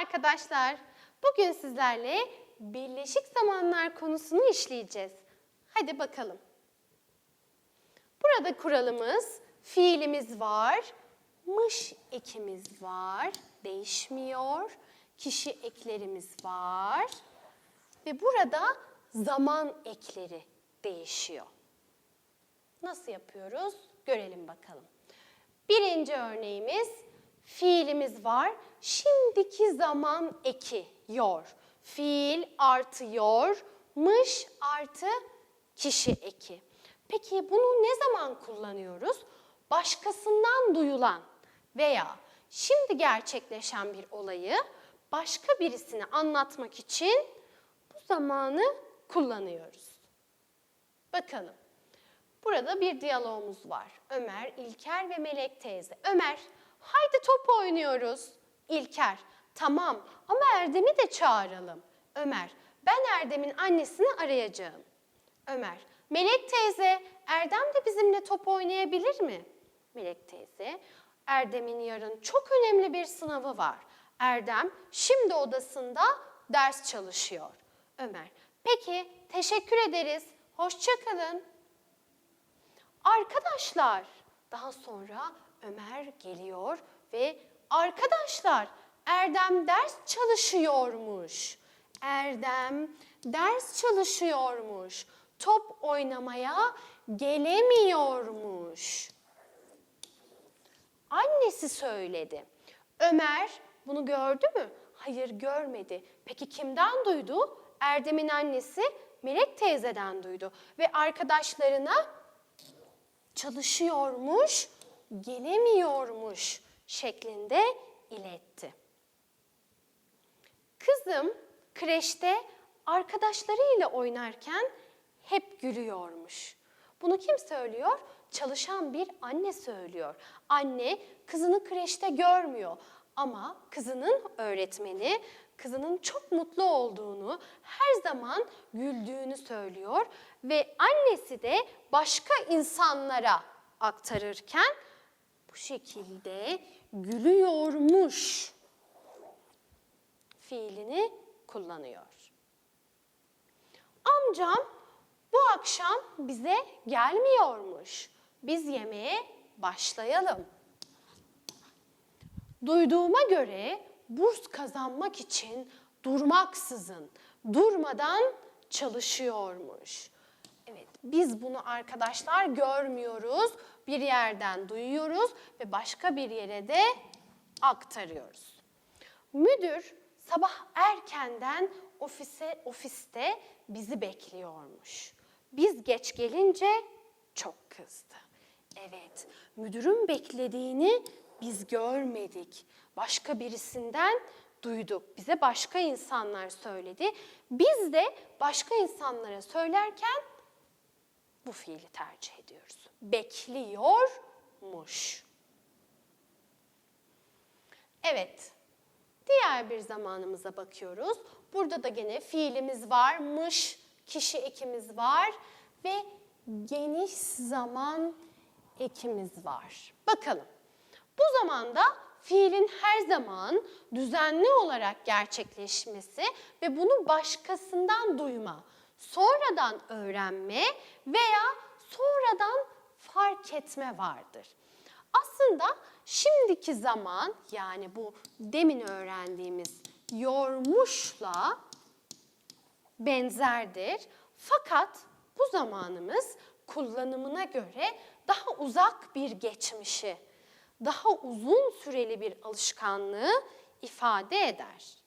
arkadaşlar. Bugün sizlerle birleşik zamanlar konusunu işleyeceğiz. Hadi bakalım. Burada kuralımız fiilimiz var, mış ekimiz var, değişmiyor. Kişi eklerimiz var ve burada zaman ekleri değişiyor. Nasıl yapıyoruz? Görelim bakalım. Birinci örneğimiz fiilimiz var. Şimdiki zaman eki yor. Fiil artı yor, mış artı kişi eki. Peki bunu ne zaman kullanıyoruz? Başkasından duyulan veya şimdi gerçekleşen bir olayı başka birisine anlatmak için bu zamanı kullanıyoruz. Bakalım. Burada bir diyalogumuz var. Ömer, İlker ve Melek teyze. Ömer, haydi top oynuyoruz. İlker, tamam ama Erdem'i de çağıralım. Ömer, ben Erdem'in annesini arayacağım. Ömer, Melek teyze, Erdem de bizimle top oynayabilir mi? Melek teyze, Erdem'in yarın çok önemli bir sınavı var. Erdem şimdi odasında ders çalışıyor. Ömer, peki teşekkür ederiz. Hoşça kalın. Arkadaşlar, daha sonra Ömer geliyor ve arkadaşlar Erdem ders çalışıyormuş. Erdem ders çalışıyormuş. Top oynamaya gelemiyormuş. Annesi söyledi. Ömer bunu gördü mü? Hayır görmedi. Peki kimden duydu? Erdem'in annesi Melek teyzeden duydu ve arkadaşlarına çalışıyormuş, gelemiyormuş şeklinde iletti. Kızım kreşte arkadaşlarıyla oynarken hep gülüyormuş. Bunu kim söylüyor? Çalışan bir anne söylüyor. Anne kızını kreşte görmüyor ama kızının öğretmeni kızının çok mutlu olduğunu, her zaman güldüğünü söylüyor ve annesi de başka insanlara aktarırken bu şekilde gülüyormuş fiilini kullanıyor. Amcam bu akşam bize gelmiyormuş. Biz yemeğe başlayalım. Duyduğuma göre burs kazanmak için durmaksızın, durmadan çalışıyormuş. Evet, biz bunu arkadaşlar görmüyoruz. Bir yerden duyuyoruz ve başka bir yere de aktarıyoruz. Müdür sabah erkenden ofise ofiste bizi bekliyormuş. Biz geç gelince çok kızdı. Evet, müdürün beklediğini biz görmedik. Başka birisinden duyduk. Bize başka insanlar söyledi. Biz de başka insanlara söylerken bu fiili tercih ediyoruz. Bekliyormuş. Evet, diğer bir zamanımıza bakıyoruz. Burada da gene fiilimiz varmış, kişi ekimiz var ve geniş zaman ekimiz var. Bakalım. Bu zamanda fiilin her zaman düzenli olarak gerçekleşmesi ve bunu başkasından duyma, sonradan öğrenme veya sonradan fark etme vardır. Aslında şimdiki zaman yani bu demin öğrendiğimiz yormuşla benzerdir. Fakat bu zamanımız kullanımına göre daha uzak bir geçmişi, daha uzun süreli bir alışkanlığı ifade eder.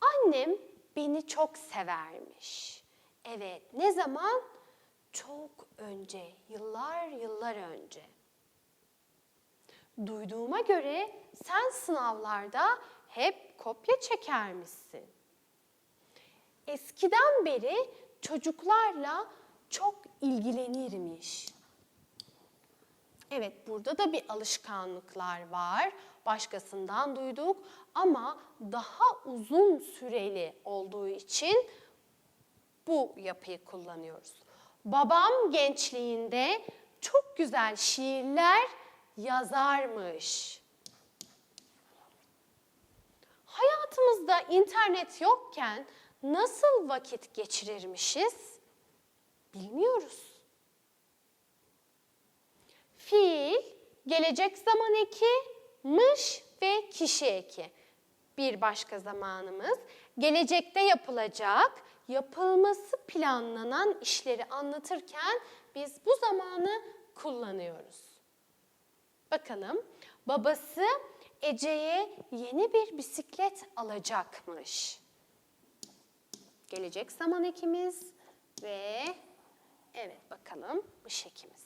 Annem beni çok severmiş. Evet, ne zaman? Çok önce, yıllar yıllar önce. Duyduğuma göre sen sınavlarda hep kopya çekermişsin. Eskiden beri çocuklarla çok ilgilenirmiş. Evet, burada da bir alışkanlıklar var. Başkasından duyduk ama daha uzun süreli olduğu için bu yapıyı kullanıyoruz. Babam gençliğinde çok güzel şiirler yazarmış. Çağımızda internet yokken nasıl vakit geçirirmişiz? Bilmiyoruz. Fiil, gelecek zaman eki, mış ve kişi eki. Bir başka zamanımız gelecekte yapılacak, yapılması planlanan işleri anlatırken biz bu zamanı kullanıyoruz. Bakalım babası Ece'ye yeni bir bisiklet alacakmış. Gelecek zaman ekimiz ve evet bakalım mış ekimiz.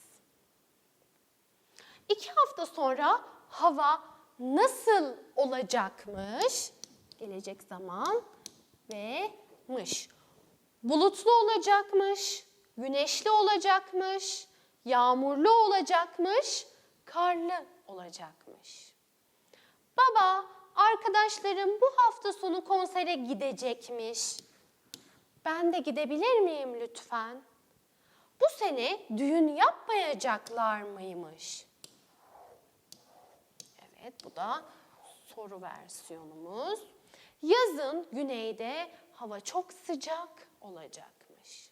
İki hafta sonra hava nasıl olacakmış? Gelecek zaman ve mış. Bulutlu olacakmış, güneşli olacakmış, yağmurlu olacakmış, karlı olacakmış. Baba, arkadaşlarım bu hafta sonu konsere gidecekmiş. Ben de gidebilir miyim lütfen? Bu sene düğün yapmayacaklar mıymış? Evet, bu da soru versiyonumuz. Yazın güneyde hava çok sıcak olacakmış.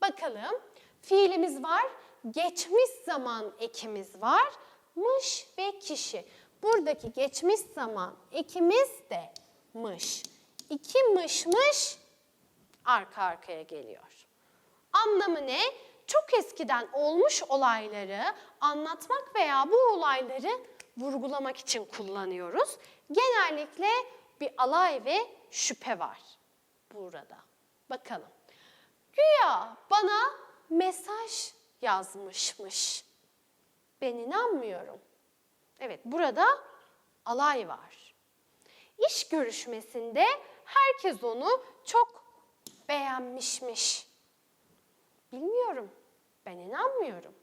Bakalım fiilimiz var, geçmiş zaman ekimiz var, mış ve kişi. Buradaki geçmiş zaman ekimiz de mış. İki mışmış arka arkaya geliyor. Anlamı ne? Çok eskiden olmuş olayları anlatmak veya bu olayları vurgulamak için kullanıyoruz. Genellikle bir alay ve şüphe var burada. Bakalım. Güya bana mesaj yazmışmış. Ben inanmıyorum. Evet burada alay var. İş görüşmesinde herkes onu çok beğenmişmiş. Bilmiyorum. Ben inanmıyorum.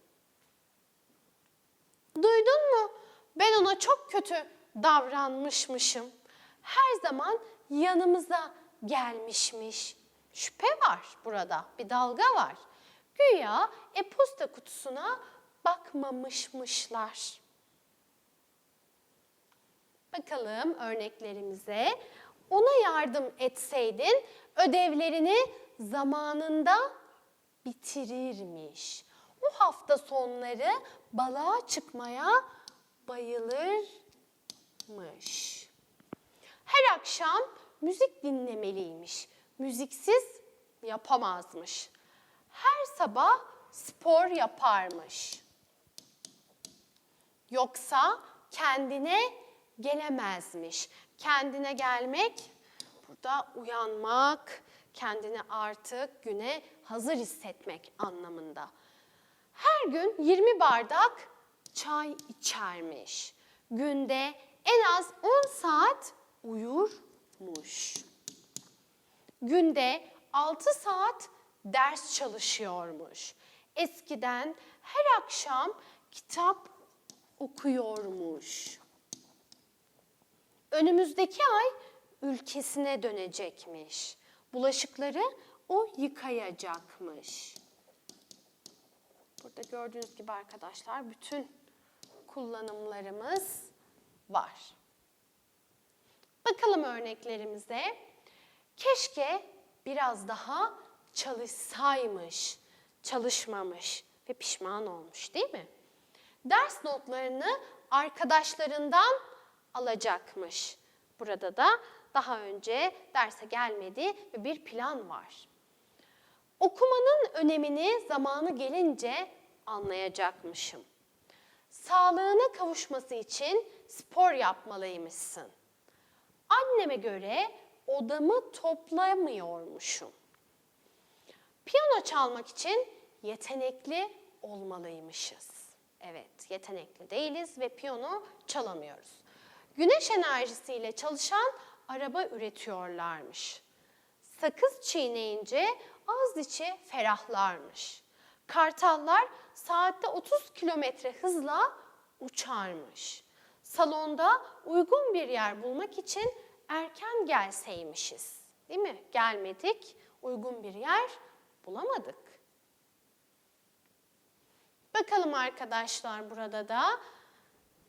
Duydun mu? Ben ona çok kötü davranmışmışım. Her zaman yanımıza gelmişmiş. Şüphe var burada. Bir dalga var. Güya e-posta kutusuna bakmamışmışlar. Bakalım örneklerimize. Ona yardım etseydin ödevlerini zamanında bitirirmiş. Bu hafta sonları balığa çıkmaya bayılırmış. Her akşam müzik dinlemeliymiş. Müziksiz yapamazmış. Her sabah spor yaparmış. Yoksa kendine gelemezmiş. Kendine gelmek burada uyanmak, kendini artık güne hazır hissetmek anlamında. Her gün 20 bardak çay içermiş. Günde en az 10 saat uyurmuş. Günde 6 saat ders çalışıyormuş. Eskiden her akşam kitap okuyormuş. Önümüzdeki ay ülkesine dönecekmiş. Bulaşıkları o yıkayacakmış. Burada gördüğünüz gibi arkadaşlar bütün kullanımlarımız var. Bakalım örneklerimize. Keşke biraz daha çalışsaymış, çalışmamış ve pişman olmuş değil mi? Ders notlarını arkadaşlarından alacakmış. Burada da daha önce derse gelmedi ve bir plan var. Okumanın önemini zamanı gelince anlayacakmışım. Sağlığına kavuşması için spor yapmalıymışsın. Anneme göre odamı toplamıyormuşum. Piyano çalmak için yetenekli olmalıymışız. Evet, yetenekli değiliz ve piyano çalamıyoruz. Güneş enerjisiyle çalışan araba üretiyorlarmış. Sakız çiğneyince ağız içi ferahlarmış. Kartallar saatte 30 kilometre hızla uçarmış. Salonda uygun bir yer bulmak için erken gelseymişiz. Değil mi? Gelmedik, uygun bir yer bulamadık. Bakalım arkadaşlar burada da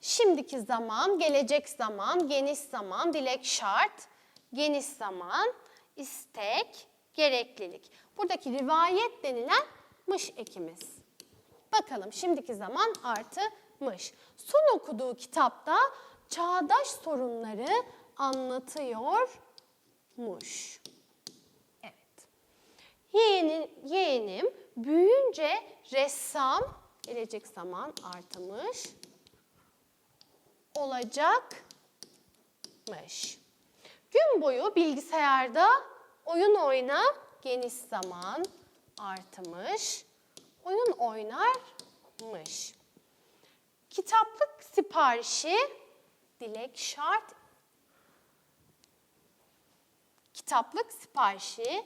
Şimdiki zaman, gelecek zaman, geniş zaman, dilek şart, geniş zaman, istek, gereklilik. Buradaki rivayet denilen mış ekimiz. Bakalım şimdiki zaman artı mış. Son okuduğu kitapta çağdaş sorunları anlatıyormuş. Evet. Yeğenim, yeğenim büyüyünce ressam, gelecek zaman artmış, olacakmış. Gün boyu bilgisayarda oyun oyna, geniş zaman artmış, oyun oynarmış. Kitaplık siparişi, dilek şart, kitaplık siparişi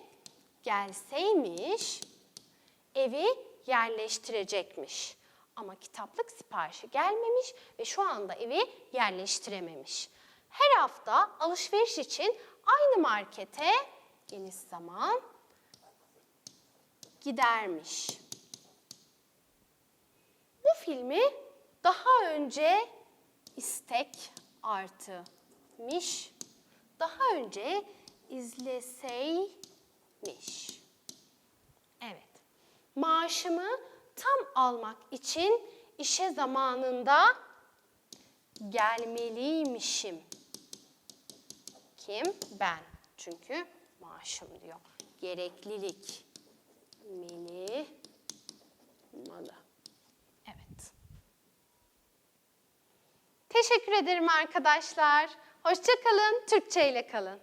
gelseymiş, evi yerleştirecekmiş. Ama kitaplık siparişi gelmemiş ve şu anda evi yerleştirememiş. Her hafta alışveriş için aynı markete geniş zaman gidermiş. Bu filmi daha önce istek artı miş, daha önce izleseymiş. Evet. Maaşımı tam almak için işe zamanında gelmeliymişim. Kim? Ben. Çünkü maaşım diyor. Gereklilik. Meli. Malı. Evet. Teşekkür ederim arkadaşlar. Hoşça kalın. Türkçe ile kalın.